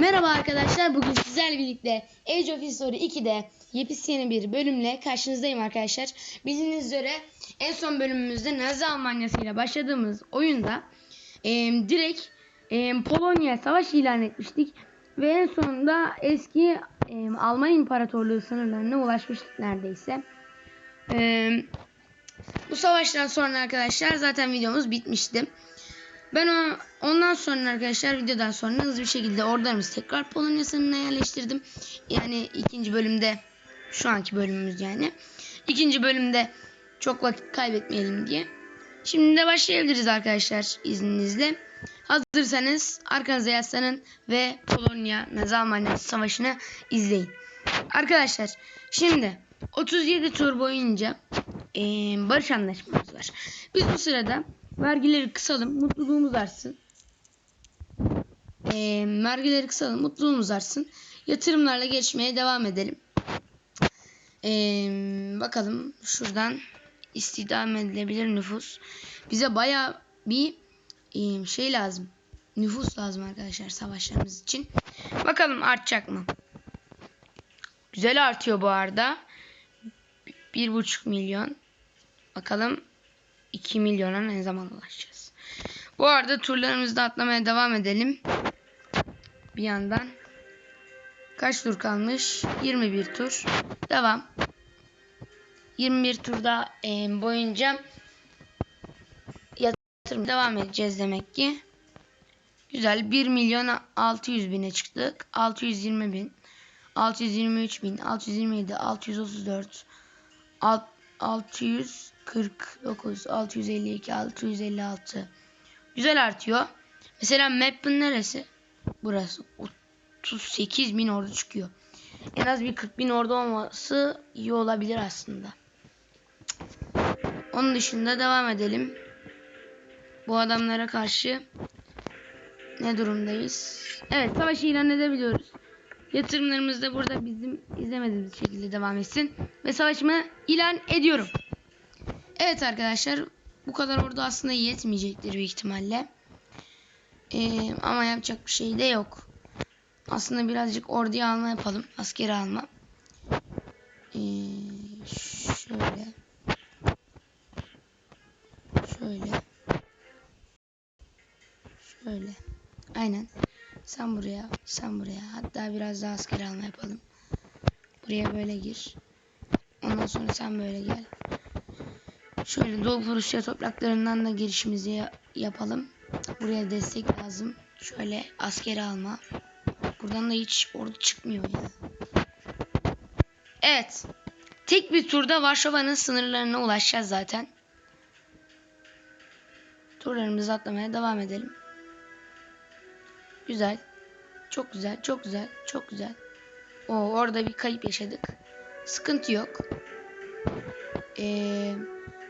Merhaba arkadaşlar. Bugün sizlerle birlikte Age of History 2'de yepyeni bir bölümle karşınızdayım arkadaşlar. Bildiğiniz üzere en son bölümümüzde Nazi Almanyası ile başladığımız oyunda e, direkt e, Polonya savaş ilan etmiştik. Ve en sonunda eski e, Alman İmparatorluğu sınırlarına ulaşmıştık neredeyse. E, bu savaştan sonra arkadaşlar zaten videomuz bitmişti. Ben o, ondan sonra arkadaşlar videodan sonra hızlı bir şekilde ordularımızı tekrar Polonya sınırına yerleştirdim. Yani ikinci bölümde şu anki bölümümüz yani. İkinci bölümde çok vakit kaybetmeyelim diye. Şimdi de başlayabiliriz arkadaşlar izninizle. Hazırsanız arkanıza yaslanın ve Polonya Nazi Almanyası savaşını izleyin. Arkadaşlar şimdi 37 tur boyunca eee, barış anlaşmamız var. Biz bu sırada vergileri kısalım, mutluluğumuz artsın. Eee, vergileri kısalım, mutluluğumuz artsın. Yatırımlarla geçmeye devam edelim. Eee, bakalım şuradan istihdam edilebilir nüfus. Bize baya bir eee, şey lazım. Nüfus lazım arkadaşlar savaşlarımız için. Bakalım artacak mı? Güzel artıyor bu arada. 1,5 milyon. Bakalım 2 milyona ne zaman ulaşacağız? Bu arada turlarımızda atlamaya devam edelim. Bir yandan. Kaç tur kalmış? 21 tur. Devam. 21 turda e, boyunca yatırım devam edeceğiz demek ki. Güzel. 1 milyon 600 bine çıktık. 620 bin. 623 bin. 627. 634. alt- 649, 652, 656. Güzel artıyor. Mesela map'in neresi? Burası. 38 bin ordu çıkıyor. En az bir 40 bin ordu olması iyi olabilir aslında. Onun dışında devam edelim. Bu adamlara karşı ne durumdayız? Evet savaş ilan edebiliyoruz. Yatırımlarımız da burada bizim izlemediğimiz şekilde devam etsin. Ve savaşımı ilan ediyorum. Evet arkadaşlar. Bu kadar ordu aslında yetmeyecektir büyük ihtimalle. Ee, ama yapacak bir şey de yok. Aslında birazcık orduyu alma yapalım. Askeri alma. Ee, şöyle. Şöyle. Şöyle. Aynen. Sen buraya, sen buraya. Hatta biraz daha asker alma yapalım. Buraya böyle gir. Ondan sonra sen böyle gel. Şöyle Doğu Rusya topraklarından da girişimizi ya- yapalım. Buraya destek lazım. Şöyle askeri alma. Buradan da hiç ordu çıkmıyor ya. Evet. Tek bir turda Varşova'nın sınırlarına ulaşacağız zaten. Turlarımızı atlamaya devam edelim. Güzel. Çok güzel, çok güzel, çok güzel. O orada bir kayıp yaşadık. Sıkıntı yok. Ee,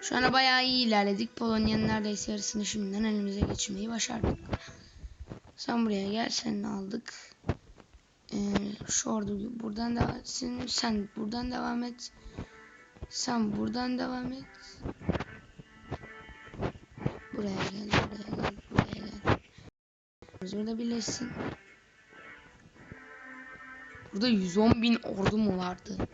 şu ana bayağı iyi ilerledik. Polonya'nın neredeyse yarısını şimdiden elimize geçirmeyi başardık. Sen buraya gel, seni aldık. Ee, şu ordu buradan devam etsin. Sen buradan devam et. Sen buradan devam et. Buraya gel, buraya gel, buraya gel. Burada birleşsin. Burada 110 bin ordu mu vardı?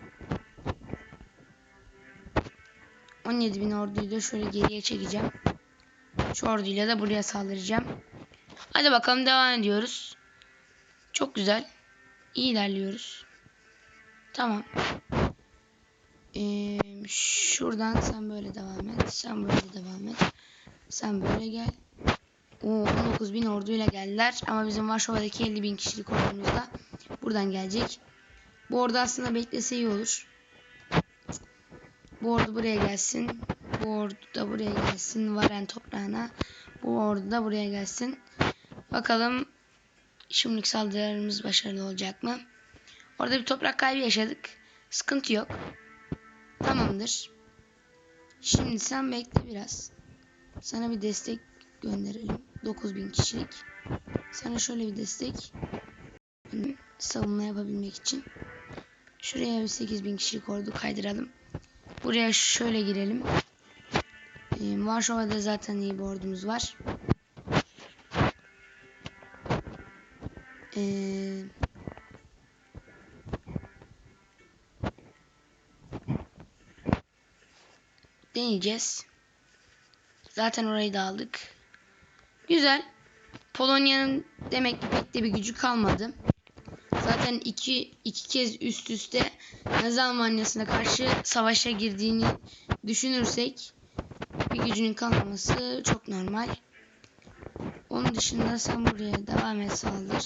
17 bin orduyu da şöyle geriye çekeceğim. Şu orduyla da buraya saldıracağım. Hadi bakalım devam ediyoruz. Çok güzel. İyi ilerliyoruz. Tamam. Ee, şuradan sen böyle devam et. Sen böyle devam et. Sen böyle gel. Oo, 19 bin orduyla geldiler. Ama bizim Varşova'daki 50 bin kişilik ordumuz da buradan gelecek. Bu ordu aslında beklese iyi olur. Bu ordu buraya gelsin. Bu ordu da buraya gelsin. Varen toprağına. Bu ordu da buraya gelsin. Bakalım şimdilik saldırılarımız başarılı olacak mı? Orada bir toprak kaybı yaşadık. Sıkıntı yok. Tamamdır. Şimdi sen bekle biraz. Sana bir destek gönderelim. 9000 kişilik. Sana şöyle bir destek. Savunma yapabilmek için. Şuraya bir 8000 kişilik ordu kaydıralım. Buraya şöyle girelim. Ee, Varşova'da zaten iyi bir ordumuz var. Ee, deneyeceğiz. Zaten orayı da aldık. Güzel. Polonya'nın demek ki pek de bir gücü kalmadı. Zaten iki, iki kez üst üste Nazi Almanya'sına karşı savaşa girdiğini düşünürsek bir gücünün kalmaması çok normal. Onun dışında sen buraya devam et saldır.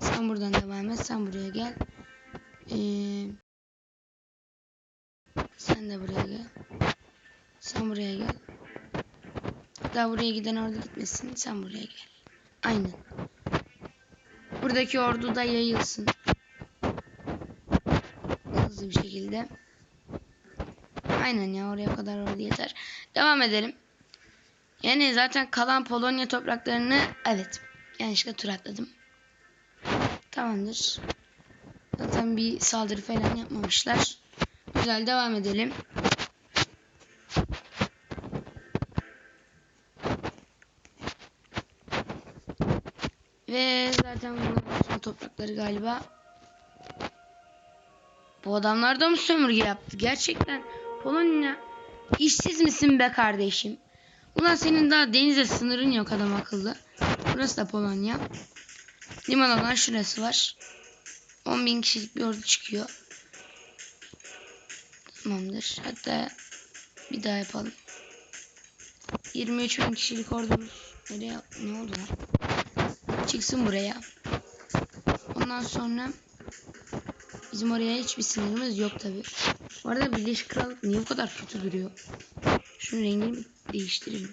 Sen buradan devam et. Sen buraya gel. Ee, sen de buraya gel. Sen buraya gel. Hatta buraya giden orada gitmesin. Sen buraya gel. Aynen. Buradaki ordu da yayılsın. Hızlı bir şekilde. Aynen ya oraya kadar ordu yeter. Devam edelim. Yani zaten kalan Polonya topraklarını evet yanlışlıkla tur atladım. Tamamdır. Zaten bir saldırı falan yapmamışlar. Güzel devam edelim. Ve zaten bunların son toprakları galiba. Bu adamlar da mı sömürge yaptı? Gerçekten Polonya işsiz misin be kardeşim? Ulan senin daha denize sınırın yok adam akıllı. Burası da Polonya. Liman olan şurası var. 10 bin kişilik bir ordu çıkıyor. Tamamdır. Hatta bir daha yapalım. 23 bin kişilik ordumuz. Nereye? Ne oldu lan? Çıksın buraya. Ondan sonra bizim oraya hiçbir sınırımız yok tabi. Bu arada Birleşik Krallık niye bu kadar kötü duruyor? Şunun rengini bir değiştirelim.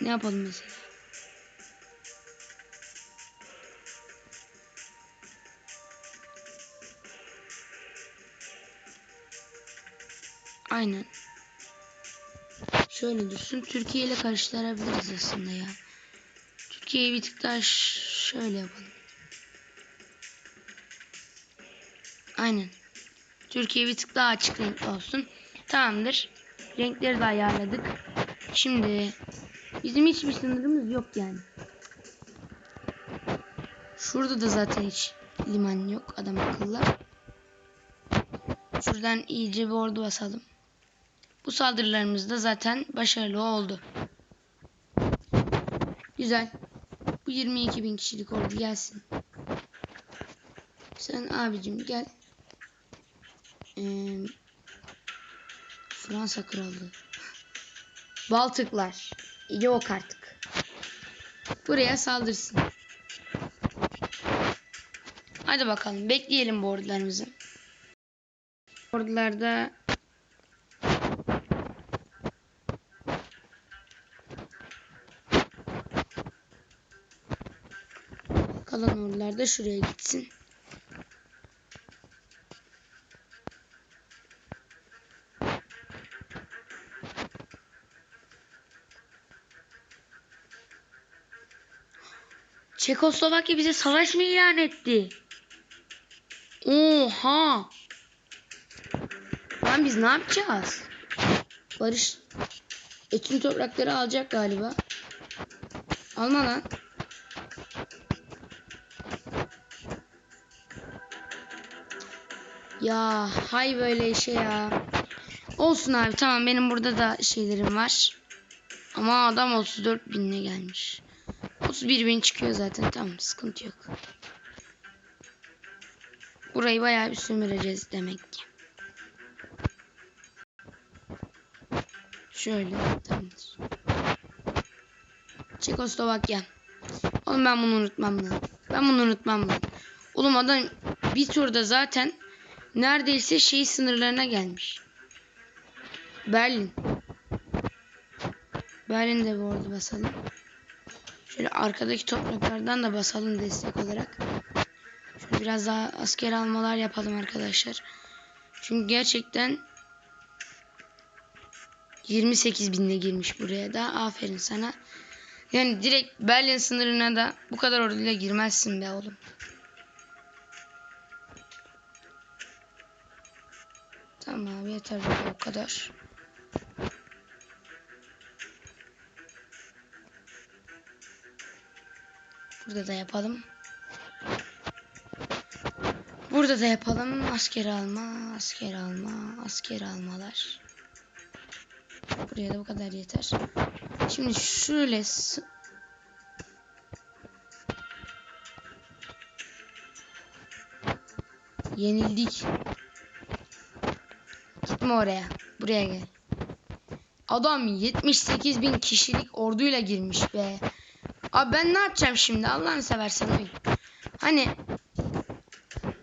Ne yapalım mesela? Aynen. Şöyle dursun. Türkiye ile karıştırabiliriz aslında ya. Türkiye'yi bir tık daha şöyle yapalım. Aynen. Türkiye bir tık daha açık renkli olsun. Tamamdır. Renkleri de ayarladık. Şimdi bizim hiçbir sınırımız yok yani. Şurada da zaten hiç liman yok adam akıllı. Şuradan iyice bir ordu basalım. Bu saldırılarımız da zaten başarılı oldu. Güzel. Bu 22 bin kişilik ordu gelsin. Sen abicim gel. Ee, Fransa Krallığı. Baltıklar. Yok artık. Buraya saldırsın. Hadi bakalım. Bekleyelim bu ordularımızı. Ordularda kalan ordular da şuraya gitsin. Çekoslovakya bize savaş mı ilan etti? Oha! Lan biz ne yapacağız? Barış bütün toprakları alacak galiba. Alma lan. Ya hay böyle şey ya. Olsun abi tamam benim burada da şeylerim var. Ama adam 34 binle gelmiş. 31 bin çıkıyor zaten tamam sıkıntı yok. Burayı bayağı bir sömüreceğiz demek ki. Şöyle tamamdır. Çekoslovakya. Oğlum ben bunu unutmam lan. Ben bunu unutmam lan. Oğlum adam bir turda zaten neredeyse şey sınırlarına gelmiş. Berlin. Berlin'de bir ordu basalım. Şöyle arkadaki topraklardan da basalım destek olarak. Şöyle biraz daha asker almalar yapalım arkadaşlar. Çünkü gerçekten 28 binle girmiş buraya da. Aferin sana. Yani direkt Berlin sınırına da bu kadar orduyla girmezsin be oğlum. Tamam abi yeter bu kadar. Burada da yapalım. Burada da yapalım. Asker alma, asker alma, asker almalar. Buraya da bu kadar yeter. Şimdi şöyle Yenildik. Gitme oraya. Buraya gel. Adam 78 bin kişilik orduyla girmiş be. Abi ben ne yapacağım şimdi Allah'ını seversen oyun. Hani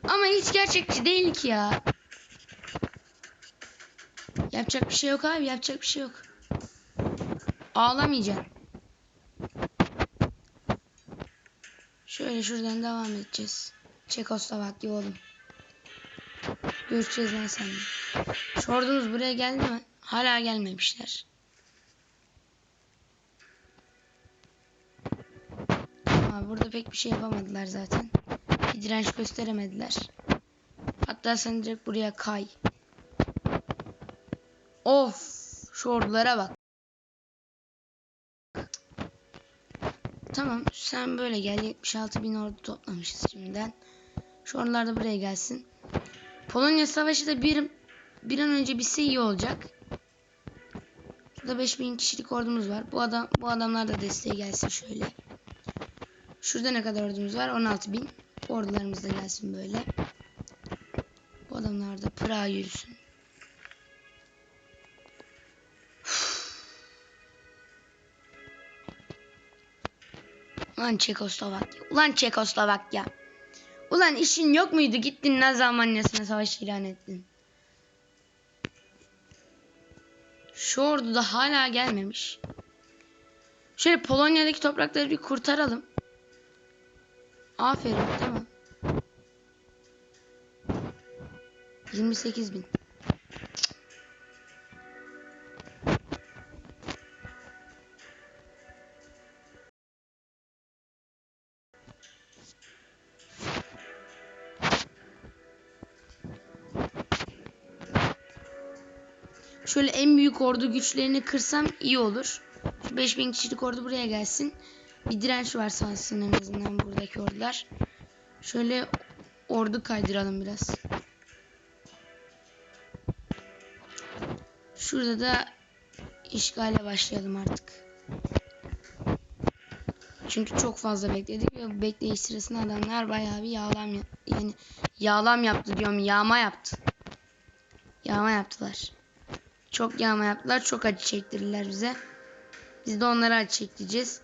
ama hiç gerçekçi değil ki ya. Yapacak bir şey yok abi yapacak bir şey yok. Ağlamayacaksın. Şöyle şuradan devam edeceğiz. Çekoslovakya oğlum. Görüşeceğiz lan seninle. Şu ordumuz buraya geldi mi? Hala gelmemişler. Ama burada pek bir şey yapamadılar zaten. Bir direnç gösteremediler. Hatta sen direkt buraya kay. Of! Şu ordulara bak. Tamam sen böyle gel. 76 bin ordu toplamışız şimdiden. Şu ordular da buraya gelsin. Polonya savaşı da bir, bir an önce bitse iyi olacak. Şurada 5000 kişilik ordumuz var. Bu adam bu adamlar da desteğe gelsin şöyle. Şurada ne kadar ordumuz var? 16000. Ordularımız da gelsin böyle. Bu adamlar da Pırağa yürüsün. Ulan Çekoslovakya. Ulan Çekoslovakya. Ulan işin yok muydu? Gittin Nazi Almanya'sına savaş ilan ettin. Şu ordu da hala gelmemiş. Şöyle Polonya'daki toprakları bir kurtaralım. Aferin tamam. 28 bin. Şöyle en büyük ordu güçlerini kırsam iyi olur. Şu 5000 kişilik ordu buraya gelsin. Bir direnç var sağlasın en azından buradaki ordular. Şöyle ordu kaydıralım biraz. Şurada da işgale başlayalım artık. Çünkü çok fazla bekledik ve bekleyiş sırasında adamlar bayağı bir yağlam ya- yani yağlam yaptı diyorum yağma yaptı. Yağma yaptılar. Çok yağma yaptılar. Çok acı çektirdiler bize. Biz de onlara acı çektireceğiz.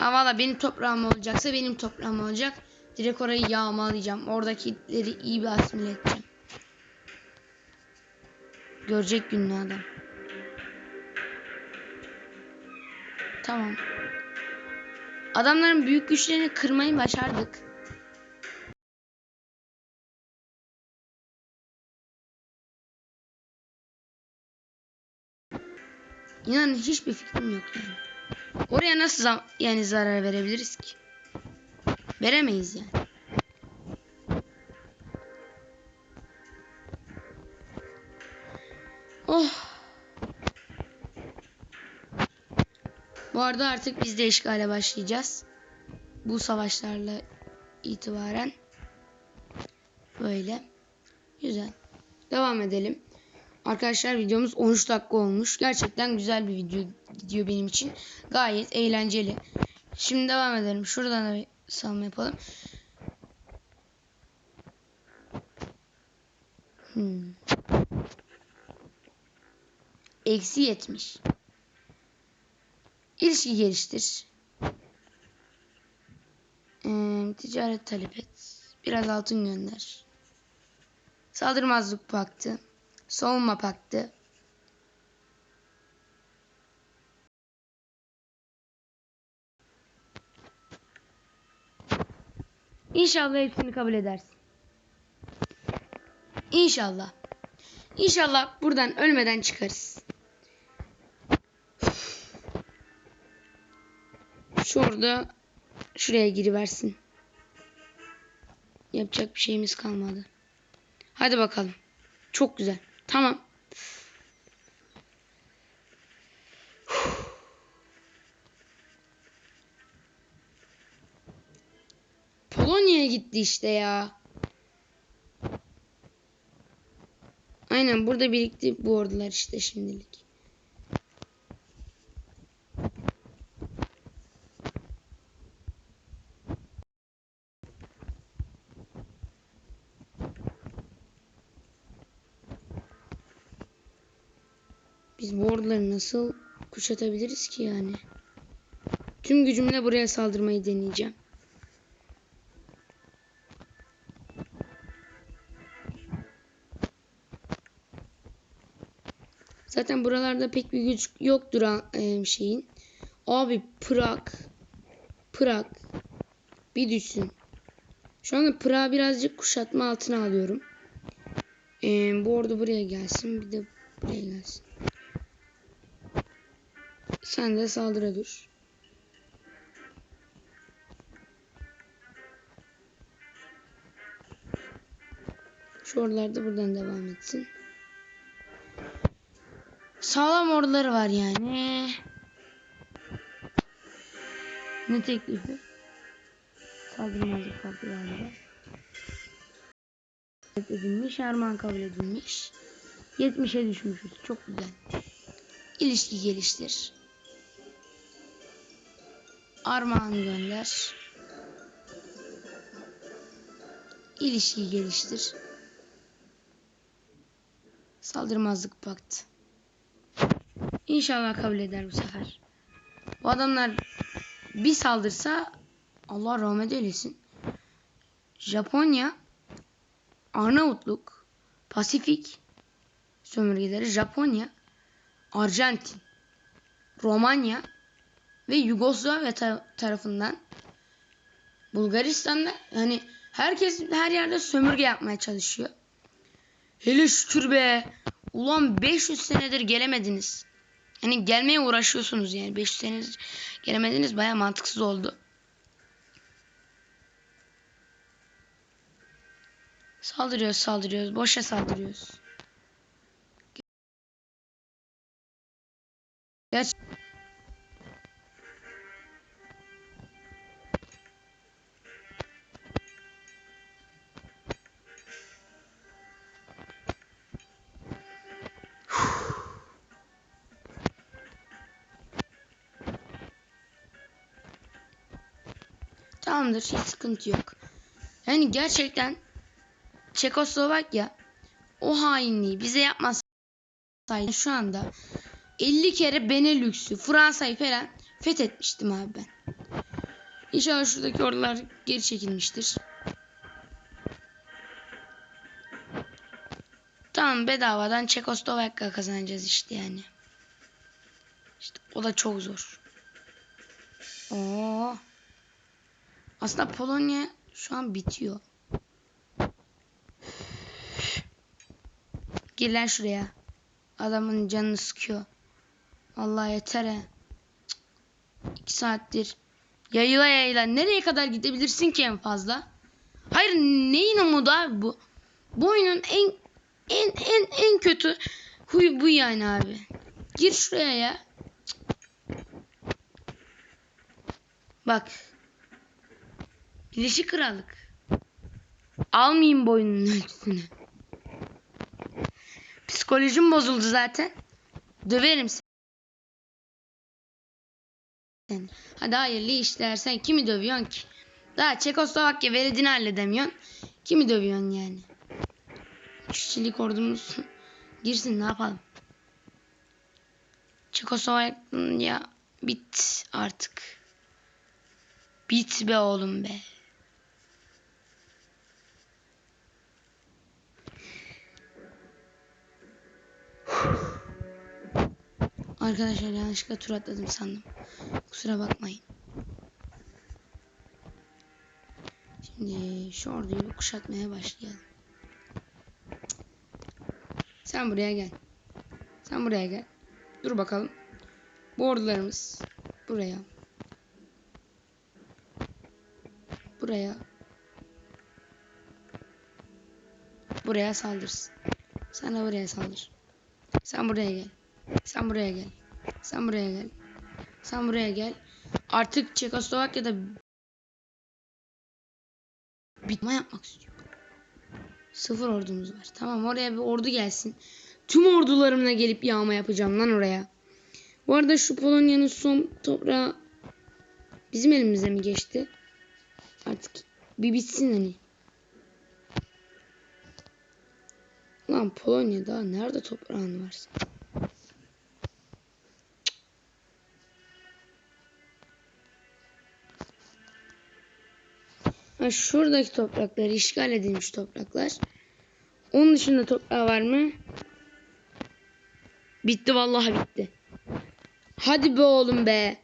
Ama valla benim toprağım olacaksa benim toprağım olacak. Direkt orayı yağmalayacağım. Oradakileri iyi bir asimile edeceğim. Görecek gününü adam. Tamam. Adamların büyük güçlerini kırmayı başardık. İnanın hiçbir fikrim yok yani. Oraya nasıl yani zarar verebiliriz ki? Veremeyiz yani. Oh. Bu arada artık biz de işgale başlayacağız. Bu savaşlarla itibaren. Böyle. Güzel. Devam edelim. Arkadaşlar videomuz 13 dakika olmuş. Gerçekten güzel bir video, video benim için. Gayet eğlenceli. Şimdi devam edelim. Şuradan da bir savunma yapalım. Hmm. Eksi 70. İlişki geliştir. Ee, ticaret talep et. Biraz altın gönder. Saldırmazlık paktı. Savunma paktı. İnşallah hepsini kabul edersin. İnşallah. İnşallah buradan ölmeden çıkarız. Şurada şuraya giriversin. Yapacak bir şeyimiz kalmadı. Hadi bakalım. Çok güzel. Tamam. Gitti işte ya. Aynen burada birikti bu ordular işte şimdilik. Biz bu orduları nasıl kuşatabiliriz ki yani? Tüm gücümle buraya saldırmayı deneyeceğim. Zaten buralarda pek bir güç ha- e, şeyin. Abi Prag. Prag. Bir düşsün. Şu anda Prag'ı birazcık kuşatma altına alıyorum. E, bu ordu buraya gelsin. Bir de buraya gelsin. Sen de saldıra dur. Şu oralar da buradan devam etsin. Sağlam orduları var yani. Ne teklifi? Saldırmazlık. Kabul edilmiş, armağan kabul edilmiş. 70'e düşmüşüz. Çok güzel. İlişki geliştir. Armağan gönder. İlişki geliştir. Saldırmazlık paktı. İnşallah kabul eder bu sefer. Bu adamlar bir saldırsa Allah rahmet eylesin. Japonya, Arnavutluk, Pasifik sömürgeleri Japonya, Arjantin, Romanya ve Yugoslavya ta- tarafından Bulgaristan'da hani herkes her yerde sömürge yapmaya çalışıyor. Hele şükür be. Ulan 500 senedir gelemediniz. Hani gelmeye uğraşıyorsunuz yani. 500 senedir gelemediniz. Baya mantıksız oldu. Saldırıyoruz saldırıyoruz. Boşa saldırıyoruz. Geç. Tamamdır hiç sıkıntı yok. Yani gerçekten Çekoslovakya o hainliği bize yapmasaydı şu anda 50 kere Benelüks'ü, Fransa'yı falan fethetmiştim abi ben. İnşallah şuradaki ordular geri çekilmiştir. Tamam bedavadan Çekoslovakya kazanacağız işte yani. İşte o da çok zor. Oo. Aslında Polonya şu an bitiyor. Gel lan şuraya. Adamın canını sıkıyor. Allah yeter he. İki saattir. Yayıla yayıla. Nereye kadar gidebilirsin ki en fazla? Hayır neyin umudu abi bu? Bu oyunun en en en en kötü huyu bu yani abi. Gir şuraya ya. Bak. Birleşik Krallık. Almayayım boynunun ölçüsünü. Psikolojim bozuldu zaten. Döverim seni. Hadi hayırlı işler. Sen kimi dövüyorsun ki? Daha Çekoslovakya veledini halledemiyorsun. Kimi dövüyorsun yani? Kişilik ordumuz girsin ne yapalım? Çekoslovakya bit artık. Bit be oğlum be. Arkadaşlar yanlışlıkla tur atladım sandım. Kusura bakmayın. Şimdi şu orduyu kuşatmaya başlayalım. Sen buraya gel. Sen buraya gel. Dur bakalım. Bu ordularımız buraya. Buraya. Buraya saldırsın. Sen de buraya saldır. Sen buraya gel. Sen buraya gel. Sen buraya gel. Sen buraya gel. Artık Çekoslovakya'da bitme yapmak istiyor. Sıfır ordumuz var. Tamam oraya bir ordu gelsin. Tüm ordularımla gelip yağma yapacağım lan oraya. Bu arada şu Polonya'nın son toprağı bizim elimize mi geçti? Artık bir bitsin hani. Lan Polonya nerede toprağın var? senin? Ha, şuradaki topraklar işgal edilmiş topraklar. Onun dışında toprağı var mı? Bitti vallahi bitti. Hadi be oğlum be.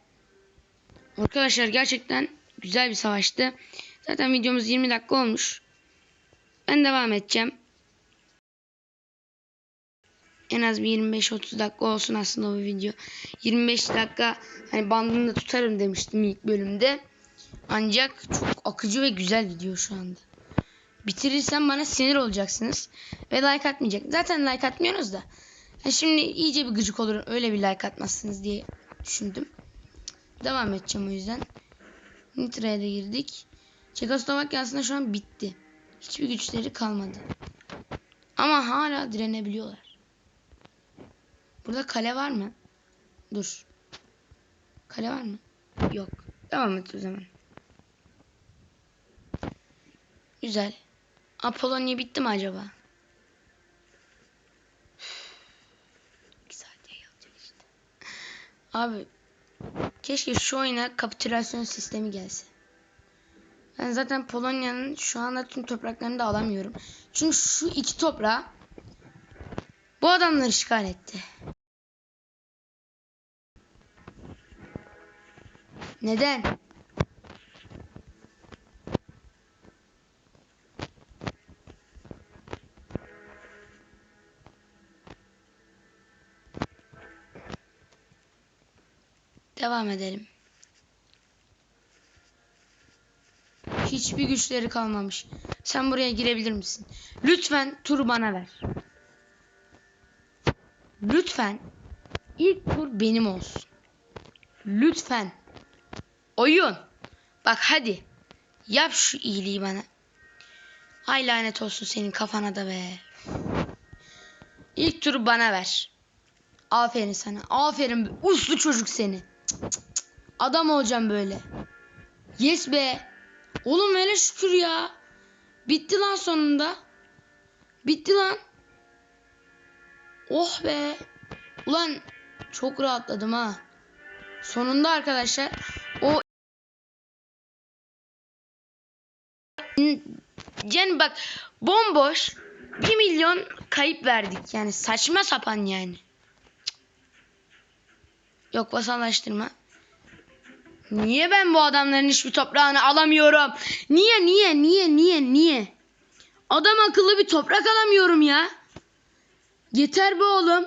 Arkadaşlar gerçekten güzel bir savaştı. Zaten videomuz 20 dakika olmuş. Ben devam edeceğim. En az bir 25-30 dakika olsun aslında bu video. 25 dakika hani bandını da tutarım demiştim ilk bölümde. Ancak çok akıcı ve güzel gidiyor şu anda. Bitirirsem bana sinir olacaksınız. Ve like atmayacak. Zaten like atmıyorsunuz da. Ha şimdi iyice bir gıcık olur. Öyle bir like atmazsınız diye düşündüm. Devam edeceğim o yüzden. Nitra'ya da girdik. Çekoslovakya aslında şu an bitti. Hiçbir güçleri kalmadı. Ama hala direnebiliyorlar. Burada kale var mı? Dur. Kale var mı? Yok. Devam et o zaman. Güzel. Apollonia bitti mi acaba? İşte. Abi keşke şu oyuna kapitülasyon sistemi gelse. Ben zaten Polonya'nın şu anda tüm topraklarını da alamıyorum. Çünkü şu iki toprağı bu adamlar işgal etti. Neden? Devam edelim. Hiçbir güçleri kalmamış. Sen buraya girebilir misin? Lütfen turu bana ver. Lütfen ilk tur benim olsun. Lütfen. Oyun. Bak hadi. Yap şu iyiliği bana. Ay lanet olsun senin kafana da be. İlk turu bana ver. Aferin sana. Aferin. Uslu çocuk seni. Adam olacağım böyle. Yes be. Oğlum hele şükür ya. Bitti lan sonunda. Bitti lan. Oh be. Ulan çok rahatladım ha. Sonunda arkadaşlar yani bak bomboş 1 milyon kayıp verdik yani saçma sapan yani. Yok vasallaştırma. Niye ben bu adamların hiçbir toprağını alamıyorum? Niye niye niye niye niye? Adam akıllı bir toprak alamıyorum ya. Yeter be oğlum.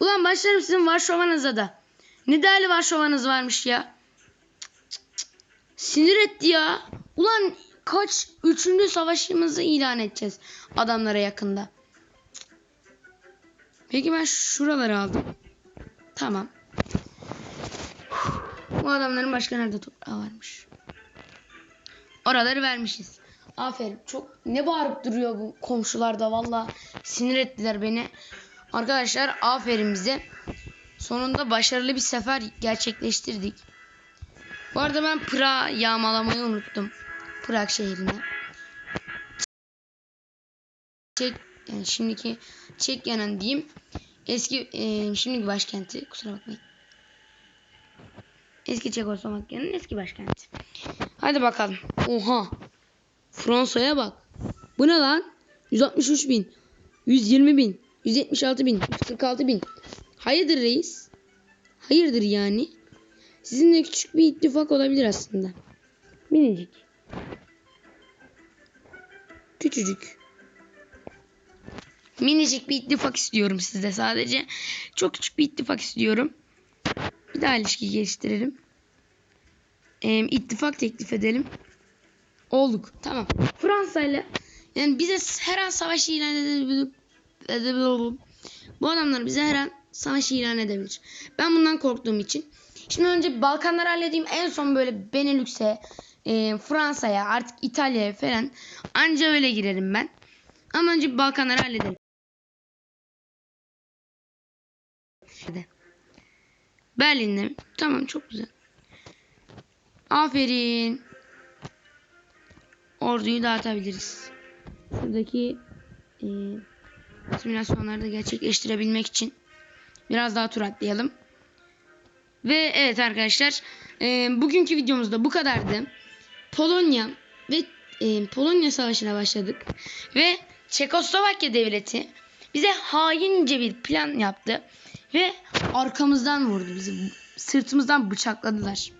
Ulan başlarım sizin Varşova'nıza da. Ne değerli Varşova'nız varmış ya. Cık cık cık. Sinir etti ya. Ulan kaç üçüncü savaşımızı ilan edeceğiz adamlara yakında. Peki ben şuraları aldım. Tamam. Bu adamların başka nerede toprağı varmış. Oraları vermişiz. Aferin. Çok ne bağırıp duruyor bu komşular da valla sinir ettiler beni. Arkadaşlar aferin bize. Sonunda başarılı bir sefer gerçekleştirdik. Bu arada ben Prag'a yağmalamayı unuttum. Prag şehrine. Çek, yani şimdiki Çekya'nın diyeyim. Eski e, şimdiki başkenti. Kusura bakmayın. Eski Çekoslovakya'nın eski başkenti. Hadi bakalım. Oha. Fransa'ya bak. Bu ne lan? 163 bin. 120 bin. 176 bin. 146 bin. Hayırdır reis? Hayırdır yani? Sizinle küçük bir ittifak olabilir aslında. Minicik. Küçücük. Minicik bir ittifak istiyorum sizde sadece. Çok küçük bir ittifak istiyorum. Bir daha ilişki geliştirelim. Ee, ittifak teklif edelim. Olduk. Tamam. Fransa ile yani bize her an savaş ilan edebilir. edebilir- Bu adamlar bize her an savaş ilan edebilir. Ben bundan korktuğum için. Şimdi önce Balkanları halledeyim. En son böyle Benelüks'e, e, Fransa'ya, artık İtalya'ya falan anca öyle girerim ben. Ama önce Balkanları halledelim. Berlin'de mi? Tamam çok güzel. Aferin. Orduyu dağıtabiliriz. Şuradaki e, simülasyonları da gerçekleştirebilmek için biraz daha tur atlayalım. Ve evet arkadaşlar e, bugünkü videomuzda bu kadardı. Polonya ve e, Polonya Savaşı'na başladık. Ve Çekoslovakya Devleti bize haince bir plan yaptı. Ve arkamızdan vurdu bizi. Sırtımızdan bıçakladılar.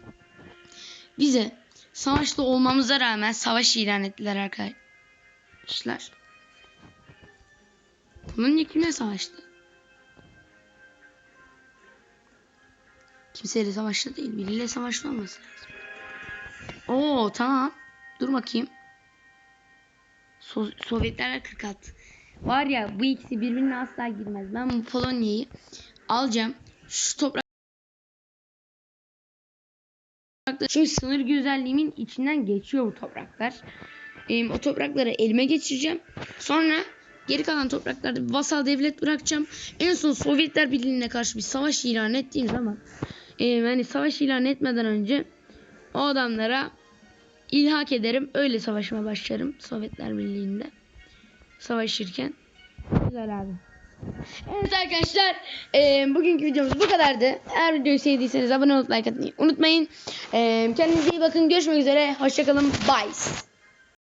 Bize savaşta olmamıza rağmen savaş ilan ettiler arkadaşlar. Polonya kimle savaştı? Kimseyle savaşta değil. Biriyle savaşta olması lazım. Oo tamam. Dur bakayım. So- Sovyetlerle 46. Var ya bu ikisi birbirine asla girmez. Ben bu Polonya'yı alacağım. Şu toprak Çünkü sınır güzelliğimin içinden geçiyor bu topraklar. Ee, o toprakları elime geçireceğim. Sonra geri kalan topraklarda bir vasal devlet bırakacağım. En son Sovyetler Birliği'ne karşı bir savaş ilan ettiğim zaman e, hani savaş ilan etmeden önce o adamlara ilhak ederim. Öyle savaşma başlarım Sovyetler Birliği'nde. Savaşırken. Güzel abi. Evet arkadaşlar e, bugünkü videomuz bu kadardı. Eğer videoyu sevdiyseniz abone olup like atmayı unutmayın. E, kendinize iyi bakın. Görüşmek üzere. Hoşçakalın. Bye.